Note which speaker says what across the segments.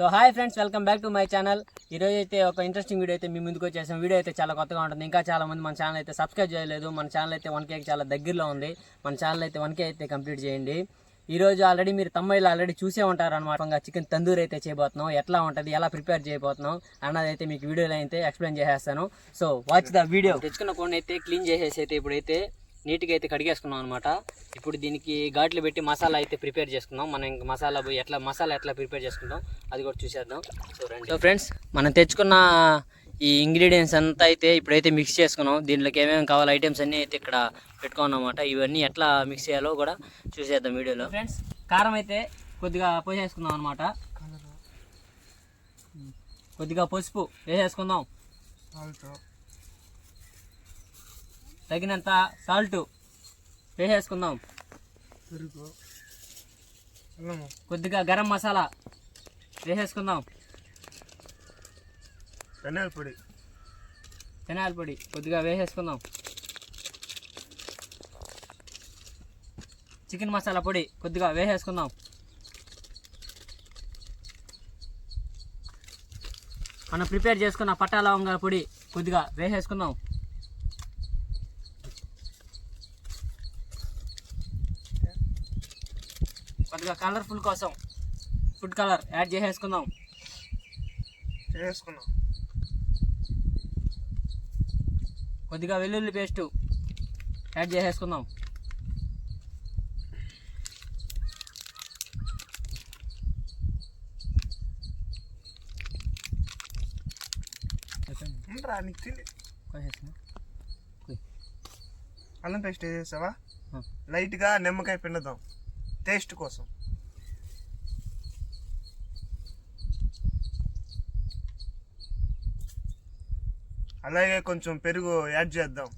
Speaker 1: So hi friends welcome back to my channel. ఈరోజు అయితే ఒక ఇంట్రెస్టింగ్ వీడియో అయితే మీ ముందుకు వచ్చేసాం. వీడియో అయితే చాలా కొత్తగా ఉంటుంది. ఇంకా చాలా మంది మన ఛానల్ అయితే సబ్స్క్రైబ్ చేయలేదు. మన ఛానల్ అయితే వన్ కేకి చాలా దగ్గరలో ఉంది. మన ఛానల్ అయితే వన్ కే అయితే కంప్లీట్ చేయండి. ఈ రోజు ఆల్రెడీ మీరు తమ్మాయిలు ఆల్రెడీ చూసే ఉంటారు అనమాట చికెన్ తందూరి అయితే చేయబోతున్నాం. ఎట్లా ఉంటుంది ఎలా ప్రిపేర్ చేయబోతున్నాం అన్నది అయితే మీకు వీడియోలో అయితే ఎక్స్ప్లెయిన్ చేసేస్తాను. సో వాచ్ ద వీడియో తెచ్చుకున్న కొన్ని అయితే క్లీన్ చేసేసి అయితే ఇప్పుడైతే నీట్గా అయితే కడిగేసుకున్నాం అనమాట ఇప్పుడు దీనికి ఘాట్లు పెట్టి మసాలా అయితే ప్రిపేర్ చేసుకుందాం. మనం ఇంక మసాలా పోయి ఎట్లా మసాలా ఎట్లా ప్రిపేర్ చేసుకుందాం అది కూడా చూసేద్దాం. సో రండి. సో ఫ్రెండ్స్ మనం తెచ్చుకున్న ఈ ఇంగ్రీడియంట్స్ అంతా అయితే ఇప్పుడైతే మిక్స్ చేసుకున్నాం. దీంట్లోకి ఏమేమి కావాలి ఐటమ్స్ అన్నీ అయితే ఇక్కడ పెట్టుకున్నాం అనమాట ఇవన్నీ ఎట్లా మిక్స్ చేయాలో కూడా చూసేద్దాం వీడియోలో. ఫ్రెండ్స్ కారం అయితే కొద్దిగా పోసేసుకుందాం అనమాట కొద్దిగా పసుపు వేసేసుకుందాం. తగినంత సాల్ట్ వేసేసుకుందాం. కొద్దిగా గరం మసాలా వేసేసుకుందాం.
Speaker 2: ధనియాల పొడి.
Speaker 1: ధనియాల పొడి కొద్దిగా వేసేసుకుందాం. చికెన్ మసాలా పొడి కొద్దిగా వేసేసుకుందాం. మనం ప్రిపేర్ చేసుకున్న పట్టా లవంగాల పొడి కొద్దిగా వేసేసుకుందాం. కొద్దిగా కలర్ఫుల్ కోసం ఫుడ్ కలర్ యాడ్ చేసేసుకుందాం.
Speaker 2: చేసుకున్నాం
Speaker 1: కొద్దిగా వెల్లుల్లి పేస్టు యాడ్ చేసేసుకుందాం.
Speaker 2: అల్లం పేస్ట్ వేసేసావా. లైట్గా నిమ్మకాయ పిండుదాం. టేస్ట్ కోసం. అలాగే కొంచెం పెరుగు యాడ్ చేద్దాం.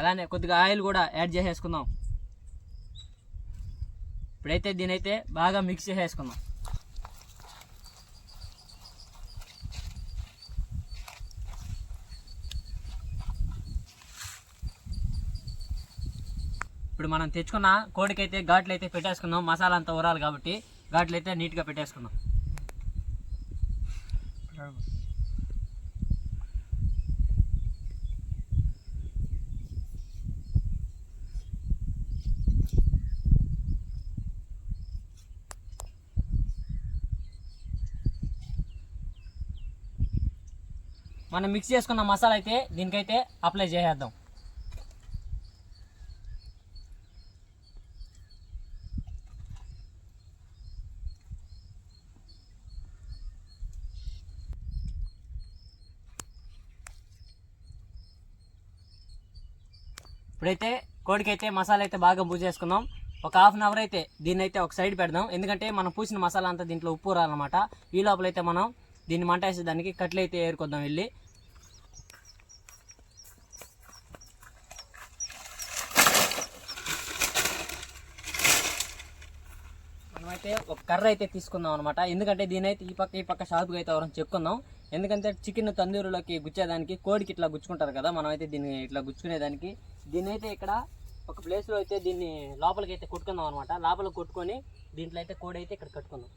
Speaker 1: అలానే కొద్దిగా ఆయిల్ కూడా యాడ్ చేసేసుకుందాం. ఇప్పుడైతే దీనైతే బాగా మిక్స్ చేసేసుకుందాం. ఇప్పుడు మనం తెచ్చుకున్న కోడికైతే ఘాట్లు అయితే పెట్టేసుకుందాం. మసాలా అంతా ఊరాలి కాబట్టి ఘాట్లు అయితే నీట్గా పెట్టేసుకుందాం. మనం మిక్స్ చేసుకున్న మసాలా అయితే దీనికైతే అప్లై చేసేద్దాం. ఇప్పుడైతే కోడికైతే మసాలా అయితే బాగా పూజ చేసుకుందాం. ఒక హాఫ్ అన్ అవర్ అయితే దీన్ని అయితే ఒక సైడ్ పెడదాం. ఎందుకంటే మనం పూసిన మసాలా అంతా దీంట్లో ఉప్పు రాలన్నమాట. ఈ లోపల అయితే మనం దీన్ని మంట వేసేదానికి కట్లు అయితే ఏరుకొద్దాం వెళ్ళి. మనమైతే ఒక కర్ర అయితే తీసుకుందాం అనమాట ఎందుకంటే దీని అయితే ఈ పక్క ఈ పక్క షార్ప్గా అయితే ఎవరైనా చెప్పుకుందాం. ఎందుకంటే చికెన్ తందూరులోకి గుచ్చేదానికి కోడికి ఇట్లా గుచ్చుకుంటారు కదా మనం అయితే దీన్ని ఇట్లా గుచ్చుకునేదానికి. దీన్ని అయితే ఇక్కడ ఒక ప్లేస్లో అయితే దీన్ని లోపలికి అయితే కొట్టుకుందాం అనమాట లోపల కొట్టుకొని దీంట్లో అయితే కోడి అయితే ఇక్కడ కట్టుకుందాం.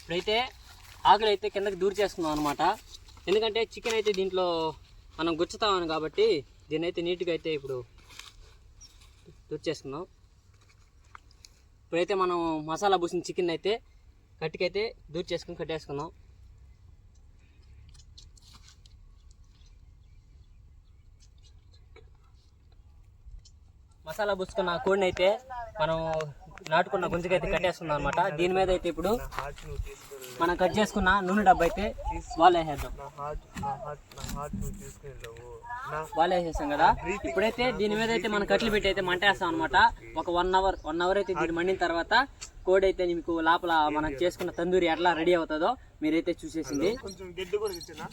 Speaker 1: ఇప్పుడైతే ఆకులు అయితే కిందకి దూరు చేస్తున్నాం అనమాట ఎందుకంటే చికెన్ అయితే దీంట్లో మనం గుచ్చుతామని కాబట్టి దీన్ని అయితే నీట్గా అయితే ఇప్పుడు దూరి ఇప్పుడైతే మనం మసాలా పూసిన చికెన్ అయితే కట్టికైతే దూర్ చేసుకుని కట్టేసుకుందాం మసాలా పూసుకున్న కోడిని అయితే మనం నాటుకున్న గుంజకైతే కట్టేసుకుందాం అనమాట దీని మీద అయితే ఇప్పుడు మనం కట్ చేసుకున్న నూనె డబ్బా అయితే వాళ్ళు వేసేద్దాం. వాళ్ళు వేసేసాం కదా. ఇప్పుడైతే దీని మీద అయితే మనం కట్లు పెట్టి అయితే మంట వేస్తాం అనమాట ఒక వన్ అవర్ వన్ అవర్ అయితే దీన్ని మండిన తర్వాత కోడి అయితే మీకు లోపల మనం చేసుకున్న తందూరి ఎట్లా రెడీ అవుతుందో మీరైతే చూసేసింది.
Speaker 2: కొంచెం గడ్డి కూడా ఇచ్చినా?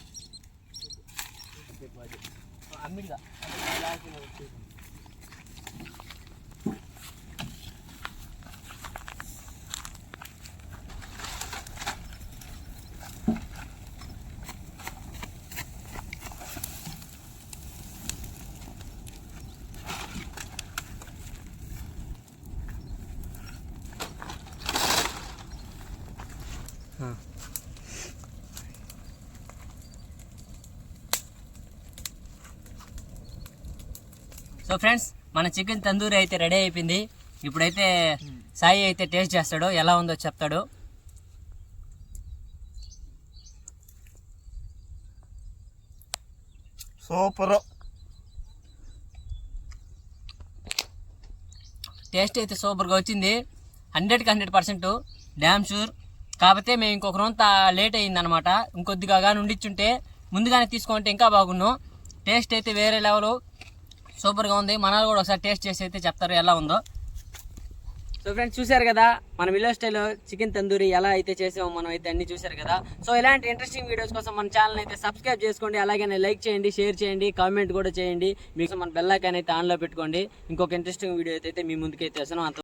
Speaker 1: సో ఫ్రెండ్స్ మన చికెన్ తందూరి అయితే రెడీ అయిపోయింది. ఇప్పుడైతే సాయి అయితే టేస్ట్ చేస్తాడు. ఎలా ఉందో చెప్తాడు.
Speaker 2: సూపర్.
Speaker 1: టేస్ట్ అయితే సూపర్గా వచ్చింది. హండ్రెడ్కి హండ్రెడ్ పర్సెంట్. Damn sure. కాకపోతే మేము ఇంకొక రోజంత లేట్ అయిందనమాట. ఇంకొద్దిగా కానీ ఉండిచ్చుంటే ముందుగానే తీసుకుంటే ఇంకా బాగున్నాం. టేస్ట్ అయితే వేరే లెవెల్. సూపర్గా ఉంది. మనల్ని కూడా ఒకసారి టేస్ట్ చేసి అయితే చెప్తారు ఎలా ఉందో. సో ఫ్రెండ్స్ చూశారు కదా మన విలేజ్ స్టైల్లో చికెన్ తందూరి ఎలా అయితే చేసామో మనం అయితే అన్ని చూశారు కదా. సో ఇలాంటి ఇంట్రెస్టింగ్ వీడియోస్ కోసం మన ఛానల్ అయితే సబ్స్క్రైబ్ చేసుకోండి. అలాగే లైక్ చేయండి షేర్ చేయండి కామెంట్ కూడా చేయండి. మీకు మన బెల్ అయితే ఆన్లో పెట్టుకోండి. ఇంకొక ఇంట్రెస్టింగ్ వీడియో అయితే మీ ముందుకైతే వస్తున్నాం అంత